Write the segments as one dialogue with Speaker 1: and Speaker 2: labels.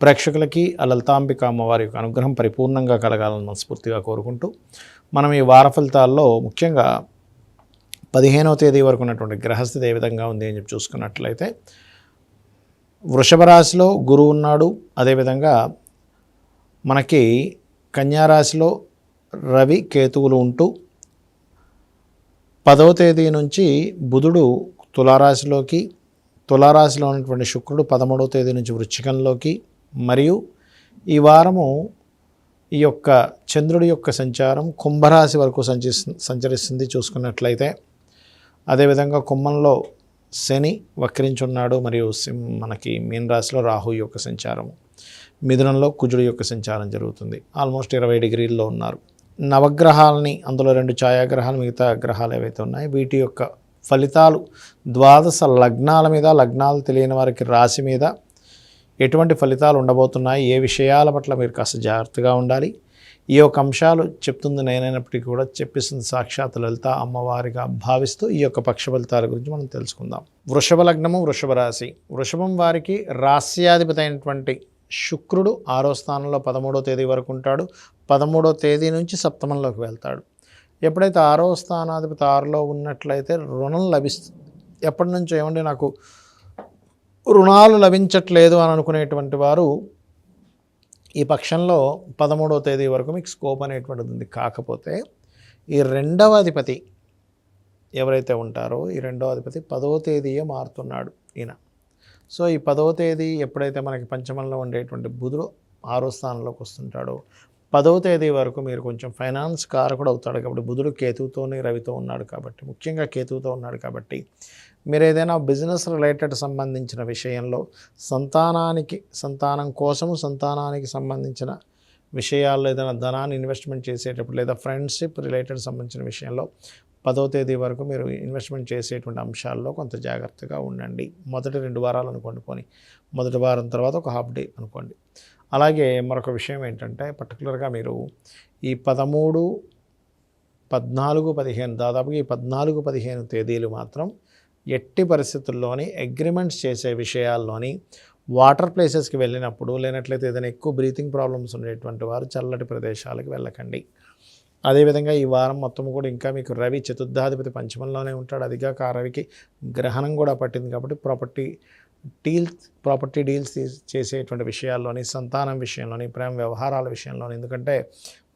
Speaker 1: ప్రేక్షకులకి ఆ లలితాంబిక అమ్మవారి యొక్క అనుగ్రహం పరిపూర్ణంగా కలగాలని మనస్ఫూర్తిగా కోరుకుంటూ మనం ఈ వార ఫలితాల్లో ముఖ్యంగా పదిహేనవ తేదీ వరకు ఉన్నటువంటి గ్రహస్థితి ఏ విధంగా ఉంది అని చెప్పి చూసుకున్నట్లయితే వృషభ రాశిలో గురువు ఉన్నాడు. అదేవిధంగా మనకి కన్యారాశిలో రవి కేతువులు ఉంటూ పదవ తేదీ నుంచి బుధుడు తులారాశిలోకి తులారాశిలో ఉన్నటువంటి శుక్రుడు పదమూడవ తేదీ నుంచి వృశ్చికంలోకి మరియు ఈ వారము ఈ యొక్క చంద్రుడి యొక్క సంచారం కుంభరాశి వరకు సంచి సంచరిస్తుంది చూసుకున్నట్లయితే. అదేవిధంగా కుంభంలో శని వక్రించున్నాడు మరియు మనకి మీన రాశిలో రాహు యొక్క సంచారము. మిథునంలో కుజుడు యొక్క సంచారం జరుగుతుంది. ఆల్మోస్ట్ ఇరవై డిగ్రీల్లో ఉన్నారు. నవగ్రహాలని అందులో రెండు ఛాయాగ్రహాలు మిగతా గ్రహాలు ఏవైతే ఉన్నాయో వీటి యొక్క ఫలితాలు ద్వాదశ లగ్నాల మీద లగ్నాలు తెలియని వారికి రాశి మీద ఎటువంటి ఫలితాలు ఉండబోతున్నాయి? ఏ విషయాల పట్ల మీరు కాస్త జాగ్రత్తగా ఉండాలి? ఈ యొక్క అంశాలు చెప్తుంది నేనైనప్పటికీ కూడా చెప్పిస్తుంది సాక్షాత్ లలిత అమ్మవారిగా భావిస్తూ ఈ యొక్క పక్ష ఫలితాల గురించి మనం తెలుసుకుందాం. వృషభ లగ్నము వృషభ రాశి. వృషభం వారికి రాస్యాధిపతి అయినటువంటి శుక్రుడు ఆరో స్థానంలో పదమూడో తేదీ వరకు ఉంటాడు. పదమూడో తేదీ నుంచి సప్తమంలోకి వెళ్తాడు. ఎప్పుడైతే ఆరో స్థానాధిపతి ఆరులో ఉన్నట్లయితే రుణం లభిస్తుంది ఎప్పటి నుంచో ఏమండి నాకు రుణాలు లభించట్లేదు అని అనుకునేటువంటి వారు ఈ పక్షంలో పదమూడవ తేదీ వరకు మీకు స్కోప్ అనేటువంటిది ఉంది. కాకపోతే ఈ రెండవ అధిపతి ఎవరైతే ఉంటారో ఈ రెండవ అధిపతి పదవ తేదీయే మారుతున్నాడు ఈయన. సో ఈ పదవ తేదీ ఎప్పుడైతే మనకి పంచమంలో ఉండేటువంటి బుధుడు ఆరో స్థానంలోకి వస్తుంటాడో పదవ తేదీ వరకు మీరు కొంచెం ఫైనాన్స్ కారకుడు అవుతాడు కాబట్టి బుధుడు కేతువుతోనే రవితో ఉన్నాడు కాబట్టి ముఖ్యంగా కేతువుతో ఉన్నాడు కాబట్టి మీరు ఏదైనా బిజినెస్ రిలేటెడ్ సంబంధించిన విషయంలో సంతానానికి సంతానం కోసము సంతానానికి సంబంధించిన విషయాల్లో ఏదైనా ధనాన్ని ఇన్వెస్ట్మెంట్ చేసేటప్పుడు లేదా ఫ్రెండ్షిప్ రిలేటెడ్ సంబంధించిన విషయంలో పదో తేదీ వరకు మీరు ఇన్వెస్ట్మెంట్ చేసేటువంటి అంశాల్లో కొంత జాగ్రత్తగా ఉండండి. మొదటి రెండు వారాలు అనుకోండి పోనీ మొదటి వారం తర్వాత ఒక హాఫ్ డే అనుకోండి. అలాగే మరొక విషయం ఏంటంటే పర్టికులర్గా మీరు ఈ పదమూడు పద్నాలుగు పదిహేను దాదాపుగా ఈ పద్నాలుగు పదిహేను తేదీలు మాత్రం ఎట్టి పరిస్థితుల్లోని అగ్రిమెంట్స్ చేసే విషయాల్లోని వాటర్ ప్లేసెస్కి వెళ్ళినప్పుడు లేనట్లయితే ఏదైనా ఎక్కువ బ్రీతింగ్ ప్రాబ్లమ్స్ ఉండేటువంటి వారు చల్లటి ప్రదేశాలకు వెళ్ళకండి. అదేవిధంగా ఈ వారం మొత్తం కూడా ఇంకా మీకు రవి చతుర్థాధిపతి పంచమంలోనే ఉంటాడు. అదిగా ఆ రవికి గ్రహణం కూడా పట్టింది కాబట్టి ప్రాపర్టీ డీల్స్ ప్రాపర్టీ డీల్స్ చేసేటువంటి విషయాల్లోని సంతానం విషయంలోని ప్రేమ వ్యవహారాల విషయంలోని ఎందుకంటే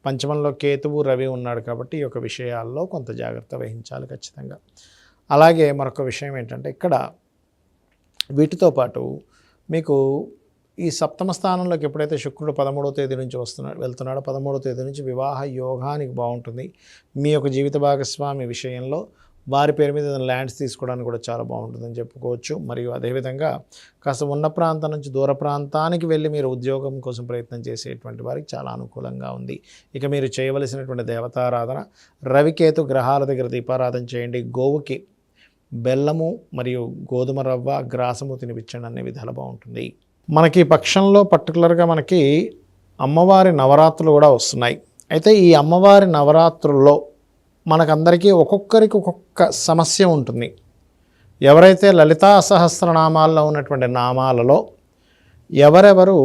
Speaker 1: పంచమంలో కేతువు రవి ఉన్నాడు కాబట్టి ఈ యొక్క విషయాల్లో కొంత జాగ్రత్త వహించాలి ఖచ్చితంగా. అలాగే మరొక విషయం ఏంటంటే ఇక్కడ వీటితో పాటు మీకు ఈ సప్తమ స్థానంలోకి ఎప్పుడైతే శుక్రుడు పదమూడవ తేదీ నుంచి వస్తున్నాడు వెళ్తున్నాడో పదమూడవ తేదీ నుంచి వివాహ యోగానికి బాగుంటుంది. మీ యొక్క జీవిత భాగస్వామి విషయంలో వారి పేరు మీద ఏదైనా ల్యాండ్స్ తీసుకోవడానికి కూడా చాలా బాగుంటుందని చెప్పుకోవచ్చు. మరియు అదేవిధంగా కాస్త ఉన్న ప్రాంతం నుంచి దూర ప్రాంతానికి వెళ్ళి మీరు ఉద్యోగం కోసం ప్రయత్నం చేసేటువంటి వారికి చాలా అనుకూలంగా ఉంది. ఇక మీరు చేయవలసినటువంటి దేవతారాధన రవికేతు గ్రహాల దగ్గర దీపారాధన చేయండి. గోవుకి బెల్లము మరియు గోధుమ రవ్వ గ్రాసము తినిపించండి అనే విధాలు బాగుంటుంది. మనకి పక్షంలో పర్టికులర్గా మనకి అమ్మవారి నవరాత్రులు కూడా వస్తున్నాయి. అయితే ఈ అమ్మవారి నవరాత్రుల్లో మనకందరికీ ఒక్కొక్కరికి ఒక్కొక్క సమస్య ఉంటుంది. ఎవరైతే లలితా సహస్రనామాల్లో ఉన్నటువంటి నామాలలో ఎవరెవరు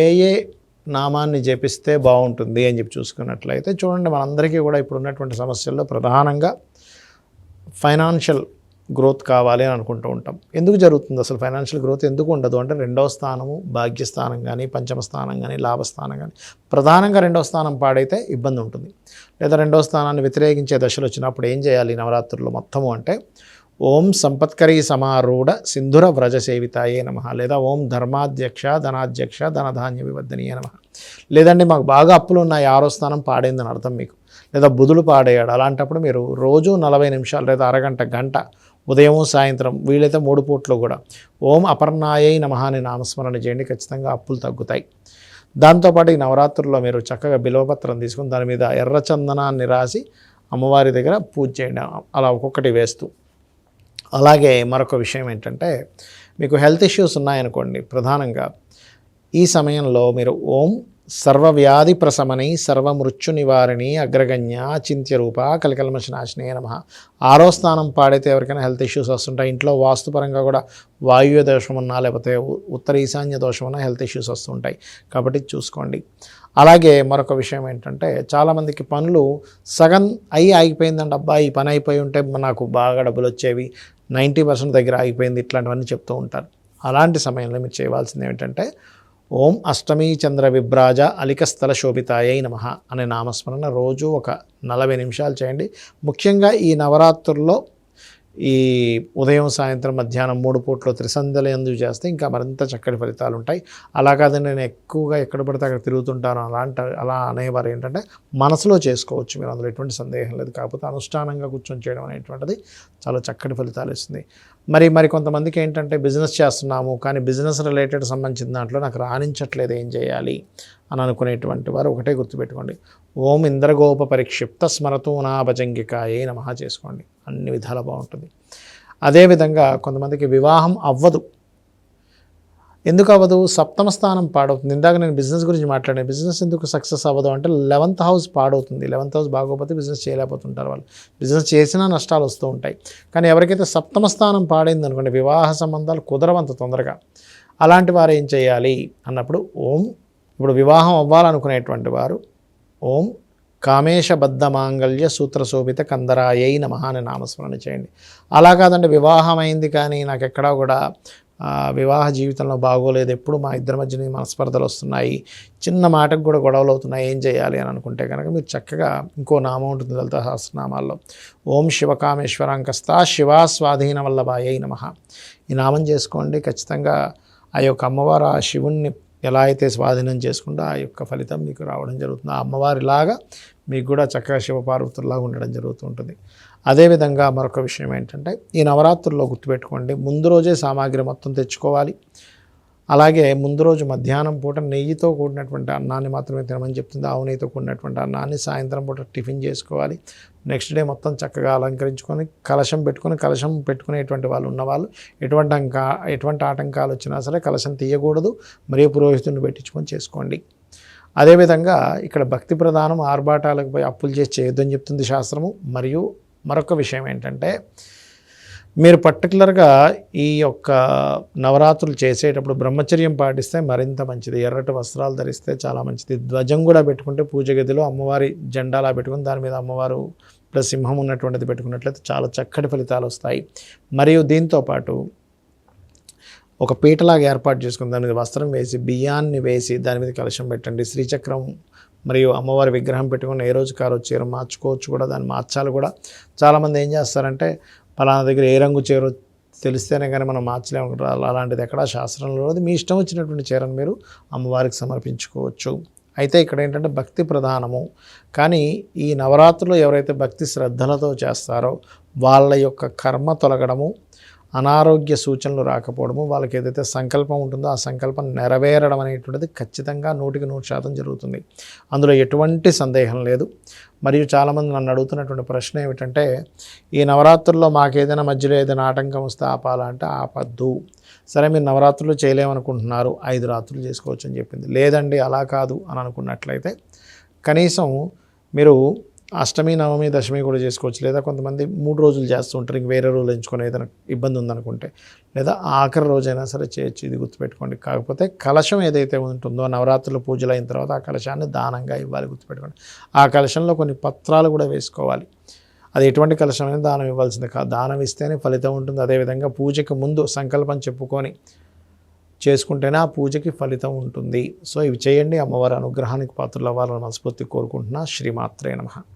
Speaker 1: ఏ ఏ నామాన్ని జపిస్తే బాగుంటుంది అని చెప్పి చూసుకున్నట్లయితే చూడండి మనందరికీ కూడా ఇప్పుడు ఉన్నటువంటి సమస్యల్లో ప్రధానంగా ఫైనాన్షియల్ గ్రోత్ కావాలి అని అనుకుంటూ ఉంటాం. ఎందుకు జరుగుతుంది అసలు ఫైనాన్షియల్ గ్రోత్ ఎందుకు ఉండదు? అంటే రెండవ స్థానము భాగ్యస్థానం కానీ పంచమ స్థానం కానీ లాభస్థానం కానీ ప్రధానంగా రెండవ స్థానం పాడైతే ఇబ్బంది ఉంటుంది. లేదా రెండవ స్థానాన్ని వ్యతిరేకించే దశలు వచ్చినప్పుడు ఏం చేయాలి నవరాత్రుల్లో మొత్తము అంటే ఓం సంపత్కరీ సమారూఢ సింధుర వ్రజ సేవితాయే నమ లేదా ఓం ధర్మాధ్యక్ష ధనాధ్యక్ష ధనధాన్య వివర్ధనీయ నమ. లేదండి మాకు బాగా అప్పులు ఉన్నాయి ఆరో స్థానం పాడైందని అర్థం మీకు. లేదా బుధులు పాడేయాడు అలాంటప్పుడు మీరు రోజు నలభై నిమిషాలు లేదా అరగంట గంట ఉదయం సాయంత్రం వీలైతే మూడు పూట్లు కూడా. ఓం అపర్ణాయై నమ అని నామస్మరణ చేయండి. ఖచ్చితంగా అప్పులు తగ్గుతాయి. దాంతోపాటు ఈ నవరాత్రుల్లో మీరు చక్కగా బిల్వపత్రం తీసుకుని దాని మీద ఎర్ర చందనాన్ని రాసి అమ్మవారి దగ్గర పూజ చేయండి. అలా ఒక్కొక్కటి వేస్తూ. అలాగే మరొక విషయం ఏంటంటే మీకు హెల్త్ ఇష్యూస్ ఉన్నాయనుకోండి ప్రధానంగా ఈ సమయంలో మీరు ఓం సర్వవ్యాధి ప్రశమని సర్వమృత్యు నివారిణి అగ్రగణ్య అచింత్య రూప కలికల్మశనాశనే నమ. ఆరో స్థానం పాడైతే ఎవరికైనా హెల్త్ ఇష్యూస్ వస్తుంటాయి. ఇంట్లో వాస్తుపరంగా కూడా వాయువ్య దోషం ఉన్నా లేకపోతే ఉత్తర ఈశాన్య దోషం ఉన్నా హెల్త్ ఇష్యూస్ వస్తుంటాయి. కాబట్టి చూసుకోండి. అలాగే మరొక విషయం ఏంటంటే చాలామందికి పనులు సగం అయి ఆగిపోయిందండి. అబ్బా ఈ పని అయిపోయి ఉంటే నాకు బాగా డబ్బులు వచ్చేవి. నైంటీ పర్సెంట్ దగ్గర ఆగిపోయింది. ఇట్లాంటివన్నీ చెప్తూ ఉంటారు. అలాంటి సమయంలో మీరు చేయవలసింది ఏమిటంటే ఓం అష్టమీ చంద్ర విభ్రాజ అలికస్థల శోభితాయై నమ అనే నామస్మరణ రోజు ఒక నలభై నిమిషాలు చేయండి. ముఖ్యంగా ఈ నవరాత్రుల్లో ఈ ఉదయం సాయంత్రం మధ్యాహ్నం మూడు పూట్లు త్రిసంధ్యలు ఎందుకు చేస్తే ఇంకా మరింత చక్కటి ఫలితాలు ఉంటాయి అలా కాదని నేను ఎక్కువగా ఎక్కడ పడితే అక్కడ తిరుగుతుంటాను. అలాంటి అలా అనేవారు ఏంటంటే మనసులో చేసుకోవచ్చు. మీరు అందులో ఎటువంటి సందేహం లేదు. కాకపోతే అనుష్ఠానంగా కూర్చొని చేయడం అనేటువంటిది చాలా చక్కటి ఫలితాలు ఇస్తుంది. మరి మరి కొంతమందికి ఏంటంటే బిజినెస్ చేస్తున్నాము కానీ బిజినెస్ రిలేటెడ్ సంబంధించిన దాంట్లో నాకు రాణించట్లేదు ఏం చేయాలి అని అనుకునేటువంటి వారు ఒకటే గుర్తుపెట్టుకోండి. ఓం ఇంద్రగోప పరిక్షిప్త స్మరతూ నాభజంగికాయే నమహా చేసుకోండి. అన్ని విధాలా బాగుంటుంది. అదేవిధంగా కొంతమందికి వివాహం అవ్వదు. ఎందుకు అవ్వదు? సప్తమ స్థానం పాడవుతుంది. ఇందాక నేను బిజినెస్ గురించి మాట్లాడాను బిజినెస్ ఎందుకు సక్సెస్ అవ్వదు అంటే లెవెంత్ హౌస్ పాడవుతుంది. లెవెంత్ హౌస్ బాగోకపోతే బిజినెస్ చేయలేకపోతుంటారు వాళ్ళు. బిజినెస్ చేసినా నష్టాలు వస్తూ ఉంటాయి. కానీ ఎవరికైతే సప్తమ స్థానం పాడైంది అనుకోండి వివాహ సంబంధాలు కుదరవంత తొందరగా. అలాంటి వారు ఏం చేయాలి? అన్నప్పుడు ఓం ఇప్పుడు వివాహం అవ్వాలనుకునేటువంటి వారు ఓం కామేశబద్ధ మాంగళ్య సూత్ర శోభిత కందరాయై నమః అని నామస్మరణ చేయండి. అలా కాదండి వివాహం అయింది కానీ నాకు ఎక్కడా కూడా వివాహ జీవితంలో బాగోలేదు. ఎప్పుడు మా ఇద్దరి మధ్యన మనస్పర్ధలు వస్తున్నాయి. చిన్న మాటకు కూడా గొడవలు అవుతున్నాయి. ఏం చేయాలి అని అనుకుంటే కనుక మీరు చక్కగా ఇంకో నామం ఉంటుంది లలిత సహస్రనామాల్లో. ఓం శివకామేశ్వరాంకస్త శివా స్వాధీన వల్లభాయై నమ. ఈ నామం చేసుకోండి. ఖచ్చితంగా ఆ యొక్క అమ్మవారు ఆ శివుణ్ణి ఎలా అయితే స్వాధీనం చేసుకుంటే ఆ యొక్క ఫలితం మీకు రావడం జరుగుతుంది. ఆ అమ్మవారిలాగా మీకు కూడా చక్కగా శివపార్వతుల్లాగా ఉండడం జరుగుతుంటుంది అదేవిధంగా మరొక విషయం ఏంటంటే ఈ నవరాత్రుల్లో గుర్తుపెట్టుకోండి ముందు రోజే సామాగ్రి మొత్తం తెచ్చుకోవాలి. అలాగే ముందు రోజు మధ్యాహ్నం పూట నెయ్యితో కూడినటువంటి అన్నాన్ని మాత్రమే తినమని చెప్తుంది. ఆవు నెయ్యితో కూడినటువంటి అన్నాన్ని సాయంత్రం పూట టిఫిన్ చేసుకోవాలి. నెక్స్ట్ డే మొత్తం చక్కగా అలంకరించుకొని కలశం పెట్టుకొని కలశం పెట్టుకునేటువంటి వాళ్ళు ఉన్నవాళ్ళు. ఎటువంటి అంకా ఎటువంటి ఆటంకాలు వచ్చినా సరే కలశం తీయకూడదు. మరియు పురోహితుడిని పెట్టించుకొని చేసుకోండి. అదేవిధంగా ఇక్కడ భక్తి ప్రధానం ఆర్భాటాలకు పోయి అప్పులు చేసి చేయొద్దని చెప్తుంది శాస్త్రము. మరియు మరొక విషయం ఏంటంటే మీరు పర్టికులర్గా ఈ యొక్క నవరాత్రులు చేసేటప్పుడు బ్రహ్మచర్యం పాటిస్తే మరింత మంచిది. ఎర్రటి వస్త్రాలు ధరిస్తే చాలా మంచిది. ధ్వజం కూడా పెట్టుకుంటే పూజ గదిలో అమ్మవారి జెండాలా పెట్టుకుని దాని మీద అమ్మవారు ప్లస్ సింహం ఉన్నటువంటిది పెట్టుకున్నట్లయితే చాలా చక్కటి ఫలితాలు వస్తాయి. మరియు దీంతో పాటు ఒక పీటలాగా ఏర్పాటు చేసుకుని దాని మీద వస్త్రం వేసి బియ్యాన్ని వేసి దాని మీద కలశం పెట్టండి. శ్రీచక్రం మరియు అమ్మవారి విగ్రహం పెట్టుకుని ఏ రోజు కారు చీర మార్చుకోవచ్చు కూడా దాన్ని మార్చాలి కూడా చాలామంది ఏం చేస్తారంటే పలానా దగ్గర ఏ రంగు చీర తెలిస్తేనే కానీ మనం మార్చలేము. అలాంటిది ఎక్కడా శాస్త్రంలో లేదు. మీ ఇష్టం వచ్చినటువంటి చీరను మీరు అమ్మవారికి సమర్పించుకోవచ్చు. అయితే ఇక్కడ ఏంటంటే భక్తి ప్రధానము. కానీ ఈ నవరాత్రులు ఎవరైతే భక్తి శ్రద్ధలతో చేస్తారో వాళ్ళ యొక్క కర్మ తొలగడము అనారోగ్య సూచనలు రాకపోవడము వాళ్ళకి ఏదైతే సంకల్పం ఉంటుందో ఆ సంకల్పం నెరవేరడం అనేటువంటిది ఖచ్చితంగా నూటికి నూరు శాతం జరుగుతుంది. అందులో ఎటువంటి సందేహం లేదు. మరియు చాలామంది నన్ను అడుగుతున్నటువంటి ప్రశ్న ఏమిటంటే ఈ నవరాత్రుల్లో మాకు ఏదైనా మధ్యలో ఏదైనా ఆటంకం వస్తే ఆపాలంటే ఆపద్దు. సరే మీరు నవరాత్రులు చేయలేమనుకుంటున్నారు ఐదు రాత్రులు చేసుకోవచ్చు అని చెప్పింది. లేదండి అలా కాదు అని అనుకున్నట్లయితే కనీసం మీరు అష్టమి నవమి దశమి కూడా చేసుకోవచ్చు. లేదా కొంతమంది మూడు రోజులు చేస్తూ ఉంటారు. ఇంక వేరే రోజులు ఎంచుకొని ఏదైనా ఇబ్బంది ఉందనుకుంటే. లేదా ఆఖరి రోజైనా సరే చేయొచ్చు. ఇది గుర్తుపెట్టుకోండి. కాకపోతే కలశం ఏదైతే ఉంటుందో నవరాత్రులు పూజలు అయిన తర్వాత ఆ కలశాన్ని దానంగా ఇవ్వాలి గుర్తుపెట్టుకోండి. ఆ కలశంలో కొన్ని పత్రాలు కూడా వేసుకోవాలి. అది ఎటువంటి కలశమైనా దానం ఇవ్వాల్సింది కాదు. దానం ఇస్తేనే ఫలితం ఉంటుంది. అదేవిధంగా పూజకి ముందు సంకల్పం చెప్పుకొని చేసుకుంటేనే ఆ పూజకి ఫలితం ఉంటుంది. సో ఇవి చేయండి. అమ్మవారి అనుగ్రహానికి పాత్రలు అవ్వాలని మనస్ఫూర్తి కోరుకుంటున్నా. శ్రీమాత్రే నమః.